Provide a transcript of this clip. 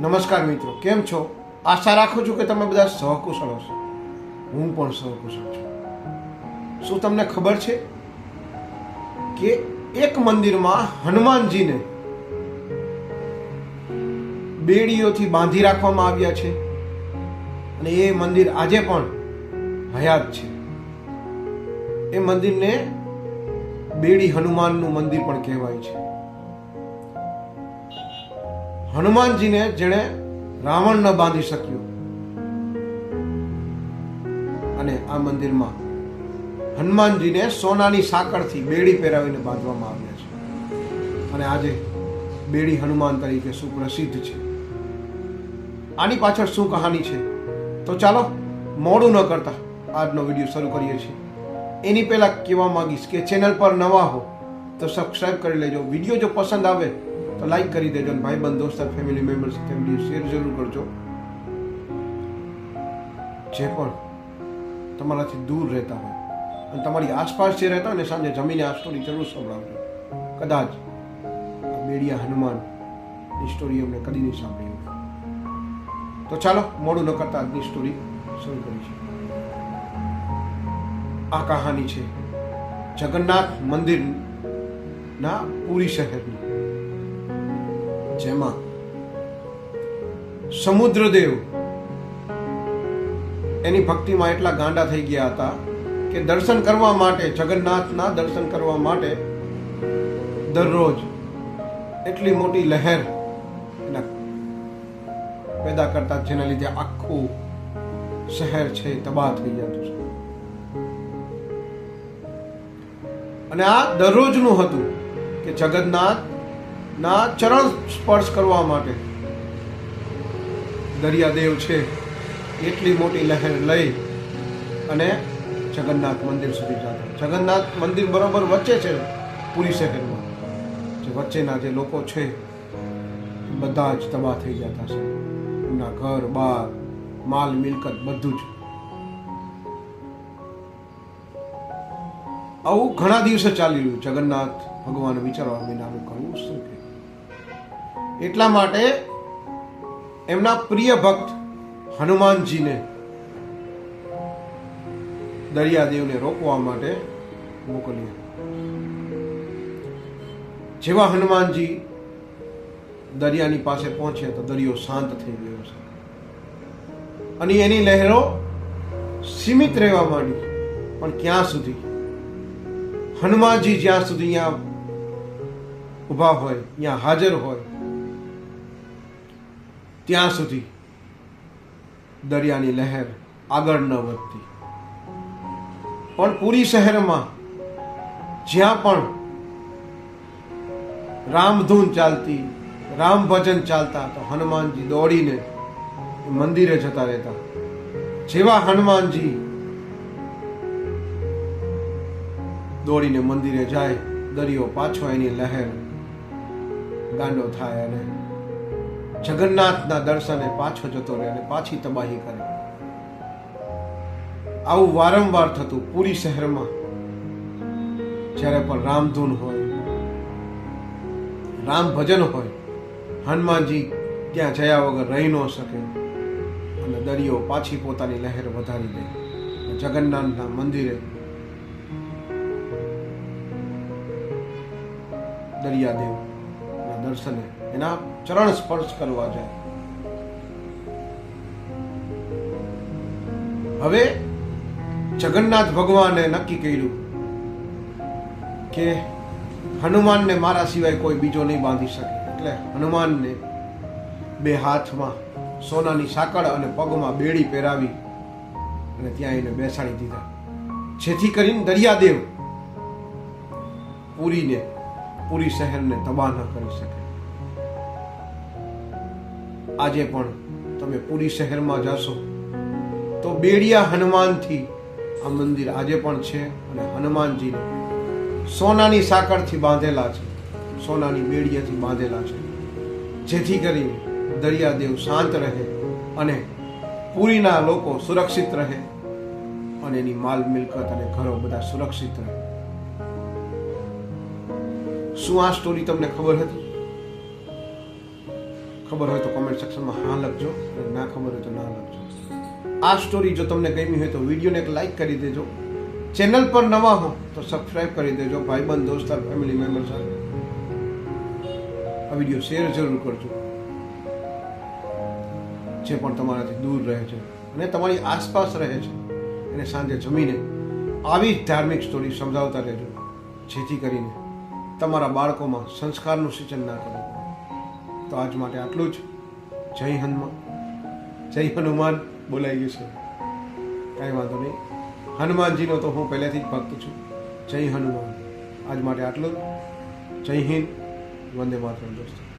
નમસ્કાર મિત્રો, કેમ છો? આશા રાખું છું કે તમે બધા સહકુશળ હશો. હું પણ સહકુશળ છું. શું તમને ખબર છે કે એક મંદિરમાં હનુમાનજીને બેડીઓથી બાંધી રાખવામાં આવ્યા છે અને એ મંદિર આજે પણ હયાત છે. એ મંદિરને બેડી હનુમાનનું મંદિર પણ કહેવાય છે. હનુમાનજીને જેણે રાવણ ન બાંધી શક્યું. અને આ મંદિરમાં હનુમાનજીને સોનાની સાંકળથી બેડી પહેરાવીને બાંધવામાં આવ્યા છે. અને આજે બેડી હનુમાન તરીકે સુપ્રસિદ્ધ છે. આની પાછળ શું કહાની છે? તો ચાલો, મોડું ન કરતા આજનો વીડિયો શરૂ કરીએ છીએ. એની પહેલાં કહેવા માંગીશ કે ચેનલ પર નવા હો તો સબસ્ક્રાઈબ કરી લેજો. વીડિયો જો પસંદ આવે તો લાઈક કરી દેજો અને ભાઈબંધ, દોસ્ત ફેમિલી મેમ્બર્સ ફેમિલી શેર જરૂર કરજો. જે પણ તમારાથી દૂર રહેતા હોય અને તમારી આસપાસ જે રહેતા હોય ને સાંજે જમીને આ સ્ટોરી જરૂર સંભળાવજો. કદાચ મેડિયા હનુમાન હનુમાનની સ્ટોરી અમને કદી નહીં સાંભળી તો ચાલો, મોડું ન કરતા આજની સ્ટોરી શરૂ કરીશું આ કહાની છે જગન્નાથ મંદિરના પુરી શહેરની. જેમાં સમુદ્રદેવ એની ભક્તિમાં એટલા ગાંડા થઈ ગયા હતા કે દર્શન કરવા માટે, જગન્નાથના દર્શન કરવા માટે દરરોજ એટલી મોટી લહેર પેદા કરતા, જેના લીધે આખું શહેર છે તબાહ થઈ જતું છે. અને આ દરરોજનું હતું કે જગન્નાથ ના ચરણ સ્પર્શ કરવા માટે. દરિયાદેવ છે, એટલી મોટી લહેર લઈ અને જગન્નાથ મંદિર સુધી જતા. જગન્નાથ મંદિર બરોબર વચ્ચે છે, પુરી શહેરમાં. જે વચ્ચેના જે લોકો છે, બધા જ તબાહ થઈ જતા છે. એમના ઘર, બાર, માલ, મિલકત બધું જ. આવું ઘણા દિવસે ચાલી રહ્યું જગન્નાથ ભગવાન વિચારવા વિના કરવું શું એટલા માટે એમના પ્રિય ભક્ત હનુમાનજીને દરિયાદેવને રોકવા માટે મોકલ્યા. જેવા હનુમાનજી દરિયાની પાસે પહોંચ્યા તો દરિયો શાંત થઈ ગયો છે. અને એની લહેરો સીમિત રહેવા માંડી. પણ ક્યાં સુધી? હનુમાનજી જ્યાં સુધી અહીંયા ઊભા હોય, ત્યાં હાજર હોય ત્યાં સુધી દરિયાની લહેર આગળ ન વધતી. પણ પુરી શહેરમાં જ્યાં પણ રામધૂન ચાલતી, રામ ભજન ચાલતા, તો હનુમાનજી દોડીને મંદિરે જતા રહેતા. જેવા હનુમાનજી દોડીને મંદિરે જાય, દરિયો પાછો એની લહેર ગાંડો થાય અને જગન્નાથના દર્શને પાછો જતો રહે અને પાછી તબાહી કરે. આવું વારંવાર થતું પુરી શહેરમાં. જ્યારે પણ રામધૂન હોય રામ ભજન હોય, હનુમાનજી ત્યાં જયા વગર રહી ન શકે અને દરિયો પાછી પોતાની લહેર વધારી દે. જગન્નાથના મંદિરે દરિયાદેવ દર્શને એના ચરણ સ્પર્શ કરવા જાય. હવે જગન્નાથ ભગવાને નક્કી કર્યું કે હનુમાનને મારા સિવાય કોઈ બીજો નહીં બાંધી શકે. એટલે હનુમાનને બે હાથમાં સોનાની સાકળ અને પગમાં બેડી પહેરાવી અને ત્યાં એને બેસાડી દીધા. જેથી કરીને દરિયાદેવ પૂરીને, પૂરી શહેરને તબાહ ન કરી શકે. આજે પણ તમે પુરી શહેરમાં જશો. તો બેડિયા હનુમાનથી આ મંદિર આજે પણ છે અને હનુમાનજીને સોનાની સાકરથી બાંધેલા છે. સોનાની બેડિયાથી બાંધેલા છે. જેથી કરીને દરિયાદેવ શાંત રહે અને પુરીના લોકો સુરક્ષિત રહે અને એની માલ મિલકત અને ઘરો બધા સુરક્ષિત રહે. શું આ સ્ટોરી તમને ખબર હતી? ખબર હોય તો કોમેન્ટ સેક્શનમાં હા લખજો ના ખબર હોય તો ના લખજો. આ સ્ટોરી જો તમને ગમી હોય તો વિડીયોને એક લાઈક કરી દેજો. ચેનલ પર નવા હો તો સબસ્ક્રાઇબ કરી દેજો. ભાઈબંધ દોસ્તાર ફેમિલી મેમ્બર સાથે. આ વીડિયો શેર જરૂર કરજો. જે પણ તમારાથી દૂર રહે છે અને તમારી આસપાસ રહે છે એને સાંજે જમીને આવી જ ધાર્મિક સ્ટોરી સમજાવતા રહેજો. જેથી કરીને તમારા બાળકોમાં સંસ્કારનું સિંચન ના પડે તો આજ માટે આટલું જ. જય હનુમાન. જય હનુમાન બોલાઈ ગયું છે. કાંઈ વાંધો નહીં. હનુમાનજીનો તો હું પહેલેથી જ ભક્ત છું. જય હનુમાન. આજ માટે આટલું જય હિન્દ. વંદે માતરમ, દોસ્તો.